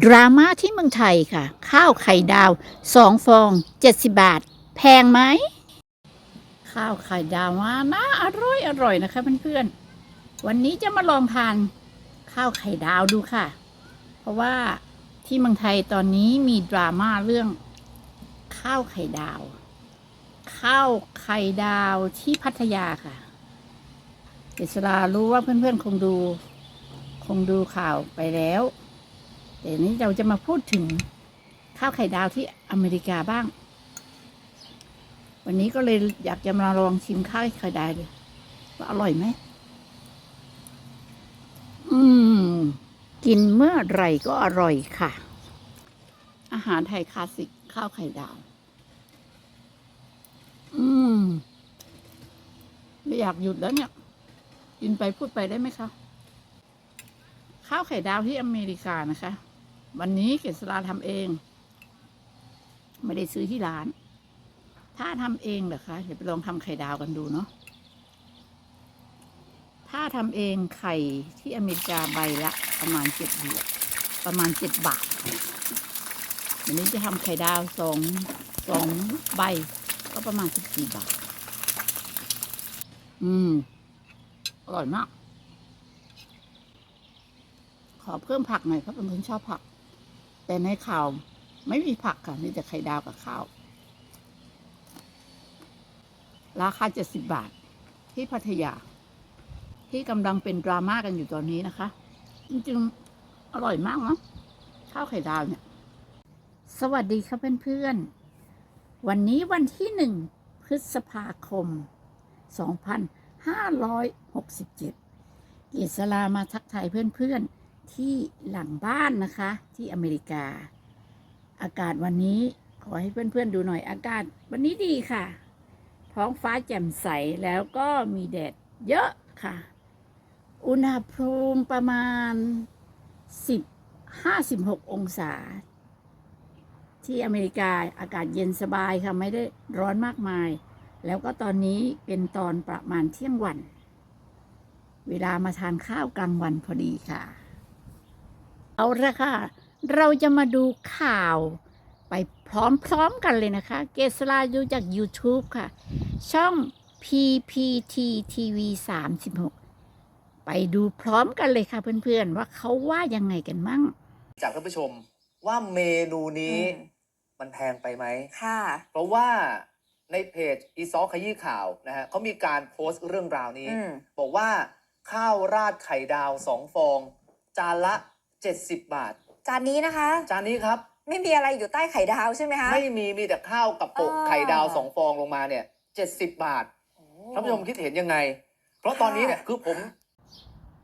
ดราม่าที่เมืองไทยค่ะ ข้าวไข่ดาวสองฟองเจ็ดสิบาท แพงไหม ข้าวไข่ดาวว่าน่าอร่อยอร่อยนะคะเพื่อนๆ วันนี้จะมาลองทานข้าวไข่ดาวดูค่ะ เพราะว่าที่เมืองไทยตอนนี้มีดราม่าเรื่อง ข้าวไข่ดาว ข้าวไข่ดาวที่พัทยาค่ะเกษรารู้ว่าเพื่อนๆคงดู คงดูข่าวไปแล้ว แต่นี้เราจะมาพูดถึงข้าวไข่ดาวที่อเมริกาบ้าง วันนี้ก็เลยอยากจะมาลองชิมข้าวไข่ดาวเลยว่าอร่อยไหม อืม กินเมื่อไหร่ก็อร่อยค่ะ อาหารไทยคลาสสิกข้าวไข่ดาว อืม ไม่อยากหยุดแล้วเนี่ย กินไปพูดไปได้ไหมคะ ข้าวไข่ดาวที่อเมริกานะคะ วันนี้เกษราทำเอง ไม่ได้ซื้อที่ร้าน ถ้าทำเองเหรอคะเดี๋ยวไปลองทำไข่ดาวกันดูเนาะถ้าทำเองไข่ที่อเมริกาใบละ ประมาณเจ็ดบาทประมาณเจ็ดบาทวันนี้จะทำไข่ดาวสองสองใบ ก็ประมาณสิบสี่บาท อืม อร่อยมาก ขอเพิ่มผักหน่อยเพราะเป็นคนชอบผัก แต่ในข่าวไม่มีผักค่ะมีแต่ไข่ดาวกับข้าว ราคาเจ็ดสิบบาทที่พัทยา ที่กำลังเป็นดราม่ากันอยู่ตอนนี้นะคะ จริงๆ อร่อยมากเนาะข้าวไข่ดาวเนี่ย สวัสดีครับเพื่อนๆ วันนี้วันที่หนึ่งพฤษภาคม 2567 เกษรามาทักทายเพื่อนๆ ที่หลังบ้านนะคะ ที่อเมริกา อากาศวันนี้ขอให้เพื่อนๆดูหน่อยอากาศวันนี้ดีค่ะ ท้องฟ้าแจ่มใสแล้วก็มีแดดเยอะค่ะ อุณหภูมิประมาณ 10 56 องศา ที่อเมริกาอากาศเย็นสบายค่ะไม่ได้ร้อนมากมาย แล้วก็ตอนนี้เป็นตอนประมาณเที่ยงวัน เวลามาทานข้าวกลางวันพอดีค่ะ เอาละค่ะ เราจะมาดูข่าว ไปพร้อมๆกันเลยนะคะ เกษราดูจาก YouTube ค่ะ ช่อง PPT TV 36 ไปดูพร้อมกันเลยค่ะเพื่อนๆ ว่าเขาว่ายังไงกันมั่ง จากท่านผู้ชมว่าเมนูนี้อืมมันแพงไปไหม ค่ะ เพราะว่าในเพจอีซอขยี้ข่าวนะฮะเขามีการโพสต์เรื่องราวนี้อืมบอกว่าข้าวราดไข่ดาวสองฟอง จานละ 70 บาท จานนี้นะคะ จานนี้ครับ ไม่มีอะไรอยู่ใต้ไข่ดาวใช่ไหมคะ ไม่มีมีแต่ข้าวกับโปะอ่า ไข่ดาวสองฟองลงมาเนี่ย70 บาทโอ้ท่านผู้ชมคิดเห็นยังไง เพราะตอนนี้เนี่ยคือผม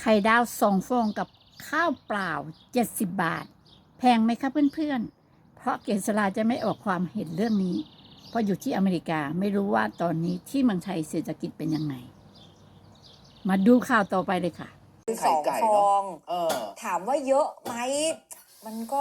ไข่ดาวสองฟองกับข้าวเปล่า 70 บาท แพงไหมคะเพื่อนๆ เพราะเกษราจะไม่ออกความเห็นเรื่องนี้ เพราะอยู่ที่อเมริกาไม่รู้ว่าตอนนี้ที่เมืองไทยเศรษฐกิจเป็นยังไง มาดูข่าวต่อไปเลยค่ะ คือไข่สองไก่ฟเนอะ อง เออ ถามว่าเยอะไหมมันก็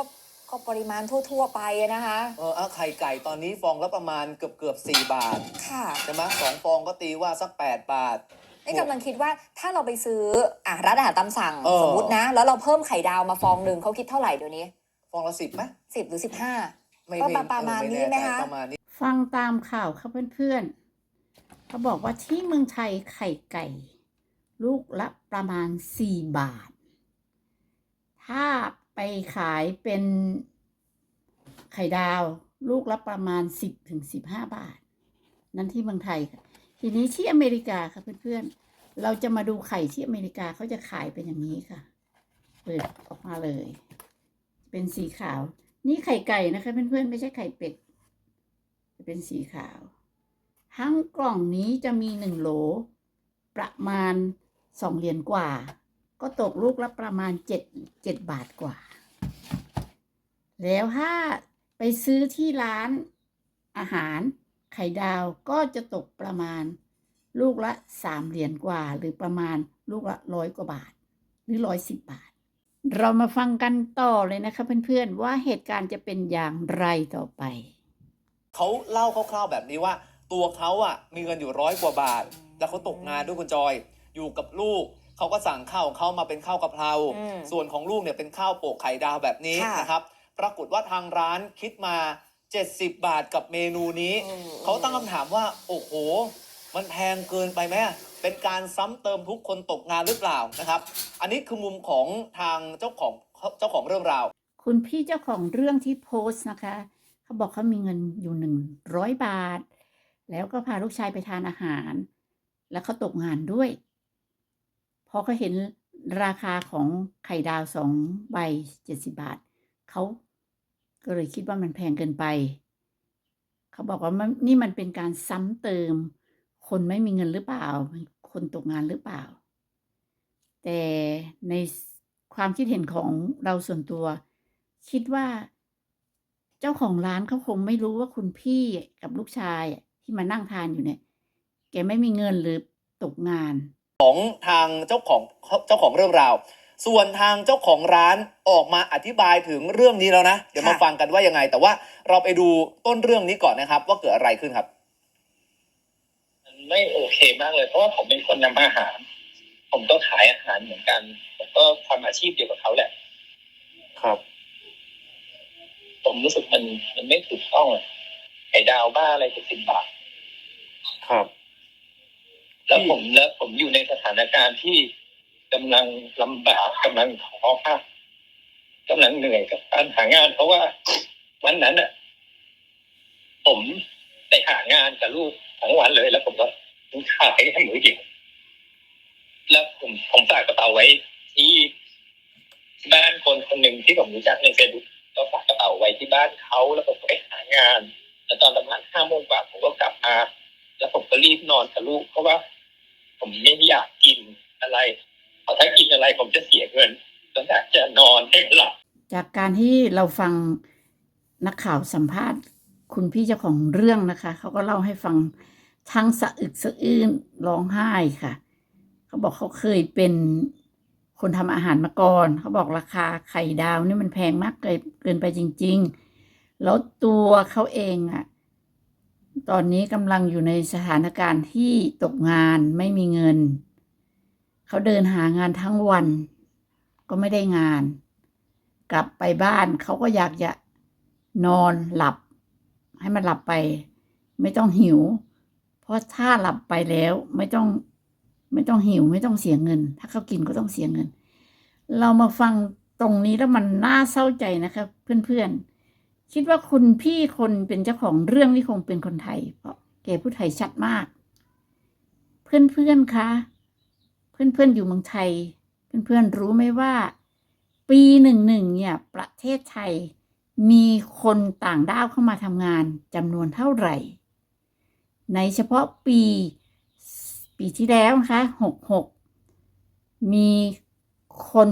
ก็ปริมาณทั่ว ๆ ไปอะนะคะ เออเอาไข่ไก่ตอนนี้ฟองละประมาณเกือบเกือบๆ4บาท ค่ะใช่ไหมสองฟองก็ตีว่าสัก8บาทนี่กำลังคิดว่าถ้าเราไปซื้ออะร้านอาหารตามสั่ง เออ สมมตินะ แล้วเราเพิ่มไข่ดาวมาฟองหนึ่งเขาคิดเท่าไหร่เดี๋ยวนี้ฟองละสิบไหมสิบหรือสิบห้า ไม่ก็ไม่ประมาณเออนี้ไหมแใจคะ ประมาณนี้ ฟังตามข่าวครับเพื่อนๆเขาบอกว่าที่เมืองไทยไข่ไก่ ลูกละประมาณ 4 บาท ถ้าไปขายเป็นไข่ดาว ลูกละประมาณ 10ถึง15 บาท นั่นที่เมืองไทยค่ะ ทีนี้ที่อเมริกาค่ะเพื่อนๆ เราจะมาดูไข่ที่อเมริกาเขาจะขายเป็นอย่างนี้ค่ะ เปิดออกมาเลย เป็นสีขาว นี่ไข่ไก่นะคะเพื่อนๆ ไม่ใช่ไข่เป็ดจะเป็นสีขาว ทั้งกล่องนี้จะมีหนึ่งโหลประมาณ สองเหรียญกว่า ก็ตกลูกละประมาณเจ็ดเจ็ดบาทกว่า แล้วถ้าไปซื้อที่ร้านอาหารไข่ดาวก็จะตกประมาณลูกละสามเหรียญกว่า หรือประมาณลูกละร้อยกว่าบาท หรือร้อยสิบบาท เรามาฟังกันต่อเลยนะคะเพื่อนๆว่าเหตุการณ์จะเป็นอย่างไรต่อไป เขาเล่าคร่าวๆแบบนี้ว่า ตัวเขาอะมีเงินอยู่ร้อยกว่าบาท แล้วเขาตกงานด้วยคุณจอย อยู่กับลูกเขาก็สั่งข้าวของเขามาเป็นข้าวกะเพรา อืมส่วนของลูกเนี่ยเป็นข้าวโปะไข่ดาวแบบนี้ค่ะ นะครับ ปรากฏว่าทางร้านคิดมา 70 บาทกับเมนูนี้อืมเขาตั้งคำถามว่า โอ้โห มันแพงเกินไปไหมเป็นการซ้ำเติมทุกคนตกงานหรือเปล่านะครับ อันนี้คือมุมของทางเจ้าของเจ้าของเรื่องราว คุณพี่เจ้าของเรื่องที่โพสต์นะคะ เขาบอกเขามีเงินอยู่หนึ่งร้อยบาท แล้วก็พาลูกชายไปทานอาหาร แล้วเขาตกงานด้วย พอเขาเห็นราคาของไข่ดาวสองใบเจ็ดสิบาท เขาก็เลยคิดว่ามันแพงเกินไป เขาบอกว่ามันนี่มันเป็นการซ้ำเติม คนไม่มีเงินหรือเปล่า คนตกงานหรือเปล่า แต่ในความคิดเห็นของเราส่วนตัว คิดว่าเจ้าของร้านเขาคงไม่รู้ว่าคุณพี่กับลูกชายที่มานั่งทานอยู่เนี่ย แกไม่มีเงินหรือตกงาน ของทางเจ้าของเจ้าของเรื่องราว ส่วนทางเจ้าของร้านออกมาอธิบายถึงเรื่องนี้แล้วนะ เดี๋ยวมาค่ะฟังกันว่ายังไง แต่ว่าเราไปดูต้นเรื่องนี้ก่อนนะครับ ว่าเกิดอะไรขึ้นครับ มันไม่โอเคมากเลย เพราะว่าผมเป็นคนนำอาหาร ผมก็ขายอาหารเหมือนกันผมก็ทำอาชีพเดียวกับเขาแหละ ครับ ผมรู้สึกมันมันไม่ถูกต้องอะไข่ดาวบ้าอะไรจะสิบบาท ครับ แล้วผมแล้วผมอยู่ในสถานการณ์ที่กำลังลำบากกำลังท้อมากกำลังเหนื่อยกับการหางาน เพราะว่าวันนั้นอะ ผมไปหางานกับลูกทั้งวันเลย แล้วผมก็ขายแค่มือเดียวแล้วผมผมฝากกระเป๋าไว้ที่บ้านคนคนหนึ่งที่ผมรู้จักในเฟซบุ๊กก็ฝากกระเป๋าไว้ที่บ้านเขาแล้วผมไปหางาน แล้วตอนประมาณห้าโมงกว่าผมก็กลับมาแล้วผมก็รีบนอนกับลูกเพราะว่า ผมไม่อยากกินอะไรเพราะถ้ากินอะไรผมจะเสียเงินก็อยากจะนอนให้หลับจากการที่เราฟังนักข่าวสัมภาษณ์คุณพี่เจ้าของเรื่องนะคะ เขาก็เล่าให้ฟังทั้งสะอึกสะอื้นร้องไห้ค่ะ เขาบอกเขาเคยเป็นคนทำอาหารมาก่อน เขาบอกราคาไข่ดาวนี่มันแพงมากเกินไปจริง ๆ แล้วตัวเขาเองอะ ตอนนี้กำลังอยู่ในสถานการณ์ที่ตกงานไม่มีเงิน เขาเดินหางานทั้งวัน ก็ไม่ได้งาน กลับไปบ้านเขาก็อยากจะนอนหลับ ให้มันหลับไป ไม่ต้องหิว เพราะถ้าหลับไปแล้วไม่ต้องไม่ต้องหิวไม่ต้องเสียเงิน ถ้าเขากินก็ต้องเสียเงิน เรามาฟังตรงนี้แล้วมันน่าเศร้าใจนะคะเพื่อนๆ คิดว่าคุณพี่คนเป็นเจ้าของเรื่องนี่คงเป็นคนไทย เพราะแกพูดไทยชัดมาก เพื่อนๆคะเพื่อนๆอยู่เมืองไทย เพื่อนๆรู้ไหมว่า ปีหนึ่งหนึ่งเนี่ย ประเทศไทย มีคนต่างด้าวเข้ามาทำงานจำนวนเท่าไหร่ ในเฉพาะปี ปีที่แล้วนะคะหกหกมีคน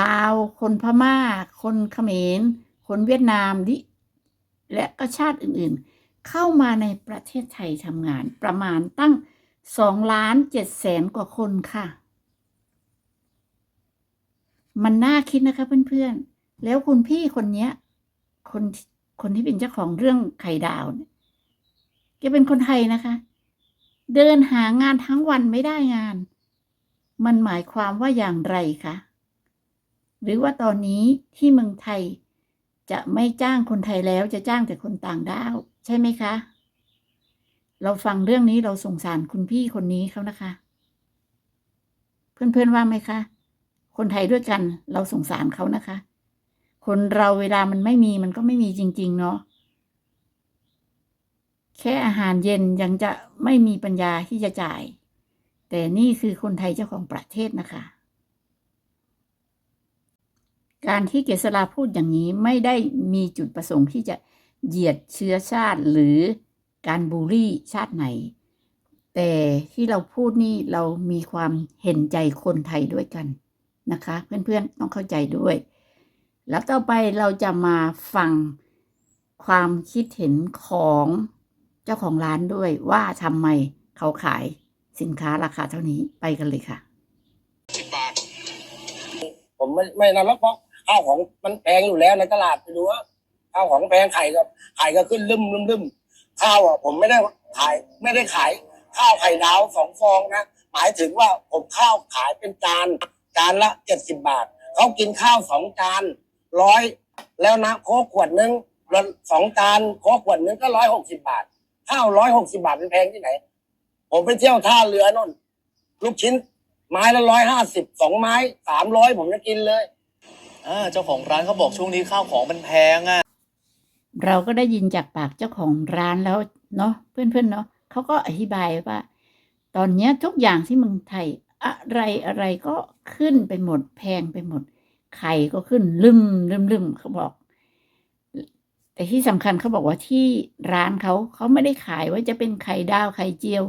ลาว คนพม่า คนเขมร คนเวียดนามดิและก็ชาติอื่นๆ เข้ามาในประเทศไทยทำงานประมาณตั้งสองล้านเจ็ดแสนกว่าคนค่ะ มันน่าคิดนะคะเพื่อนๆ แล้วคุณพี่คนเนี้ย คนคนที่เป็นเจ้าของเรื่องไข่ดาวเนี่ยแกเป็นคนไทยนะคะ เดินหางานทั้งวันไม่ได้งาน มันหมายความว่าอย่างไรคะ หรือว่าตอนนี้ที่เมืองไทย จะไม่จ้างคนไทยแล้วจะจ้างแต่คนต่างด้าว ใช่ไหมคะ เราฟังเรื่องนี้เราสงสารคุณพี่คนนี้เขานะคะ เพื่อนๆว่าไหมคะ คนไทยด้วยกันเราสงสารเขานะคะ คนเราเวลามันไม่มีมันก็ไม่มีจริง ๆ เนาะแค่อาหารเย็นยังจะไม่มีปัญญาที่จะจ่าย แต่นี่คือคนไทยเจ้าของประเทศนะคะ การที่เกษราพูดอย่างนี้ไม่ได้มีจุดประสงค์ที่จะเหยียดเชื้อชาติหรือการบูลลี่ชาติไหน แต่ที่เราพูดนี่เรามีความเห็นใจคนไทยด้วยกันนะคะ เพื่อนๆต้องเข้าใจด้วย แล้วต่อไปเราจะมาฟังความคิดเห็นของเจ้าของร้านด้วยว่าทำไมเขาขายสินค้าราคาเท่านี้ไปกันเลยค่ะผมไม่ไม่นั่นแล้วเพราะ ข้าวของมันแพงอยู่แล้วในตลาดไปดูว่าข้าวของแพงไข่ก็ไข่ก็ขึ้นลืมลืมลืมข้าวอะผมไม่ได้ขายไม่ได้ขาย ข้าวไข่ดาวสองฟองนะหมายถึงว่าผมข้าวขายเป็นจานจานละเจ็ดสิบบาทเขากินข้าวสองจานร้อยแล้วนะโคขวดนึงสองจานโคขวดนึงก็ร้อยหกสิบาท ข้าวร้อยหกสิบาทเป็นแพงที่ไหน ผมไปเที่ยวท่าเรือนู่นลูกชิ้น ไม้ละร้อยห้าสิบสองไม้สามร้อยผมจะกินเลย อ่าเจ้าของร้านเขาบอกช่วงนี้ข้าวของมันแพงอะ เราก็ได้ยินจากปากเจ้าของร้านแล้วเนาะเพื่อนๆเนาะเขาก็อธิบายว่า ตอนเนี้ยทุกอย่างที่เมืองไทย อะไรอะไรก็ขึ้นไปหมดแพงไปหมด ไข่ก็ขึ้นลืมลืมลืมเขาบอก แต่ที่สำคัญเขาบอกว่าที่ร้านเขาเขาไม่ได้ขายว่าจะเป็นไข่ดาวไข่เจียว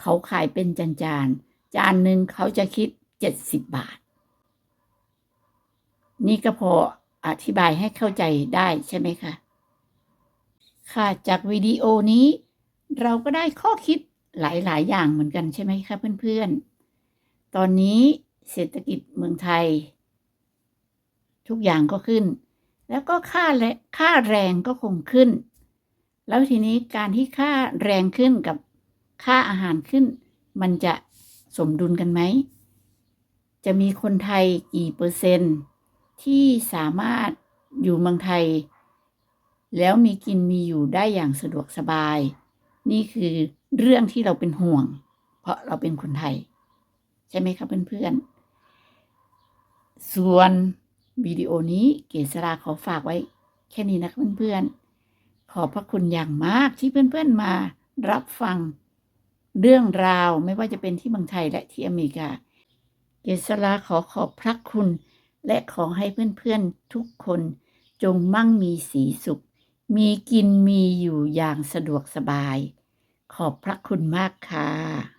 เขาขายเป็นจานจานๆจานหนึ่งเขาจะคิดเจ็ดสิบบาท นี่ก็พออธิบายให้เข้าใจได้ใช่ไหมคะ ค่ะจากวิดีโอนี้ เราก็ได้ข้อคิดหลาย ๆ อย่างเหมือนกันใช่ไหมคะเพื่อนๆ ตอนนี้เศรษฐกิจเมืองไทย ทุกอย่างก็ขึ้น แล้วก็ค่าและค่าแรงก็คงขึ้น แล้วทีนี้การที่ค่าแรงขึ้นกับค่าอาหารขึ้น มันจะสมดุลกันไหม จะมีคนไทยกี่เปอร์เซ็นต์ ที่สามารถอยู่เมืองไทย แล้วมีกินมีอยู่ได้อย่างสะดวกสบาย นี่คือเรื่องที่เราเป็นห่วง เพราะเราเป็นคนไทย ใช่ไหมครับเพื่อนๆ ส่วนวิดีโอนี้เกษราขอฝากไว้ แค่นี้นะเพื่อนๆ ขอบพระคุณอย่างมากที่เพื่อนๆมารับฟังเรื่องราวไม่ว่าจะเป็นที่เมืองไทยและที่อเมริกา เกษราขอขอบพระคุณ และขอให้เพื่อนๆทุกคนจงมั่งมีสีสุข มีกินมีอยู่อย่างสะดวกสบาย ขอบพระคุณมากค่ะ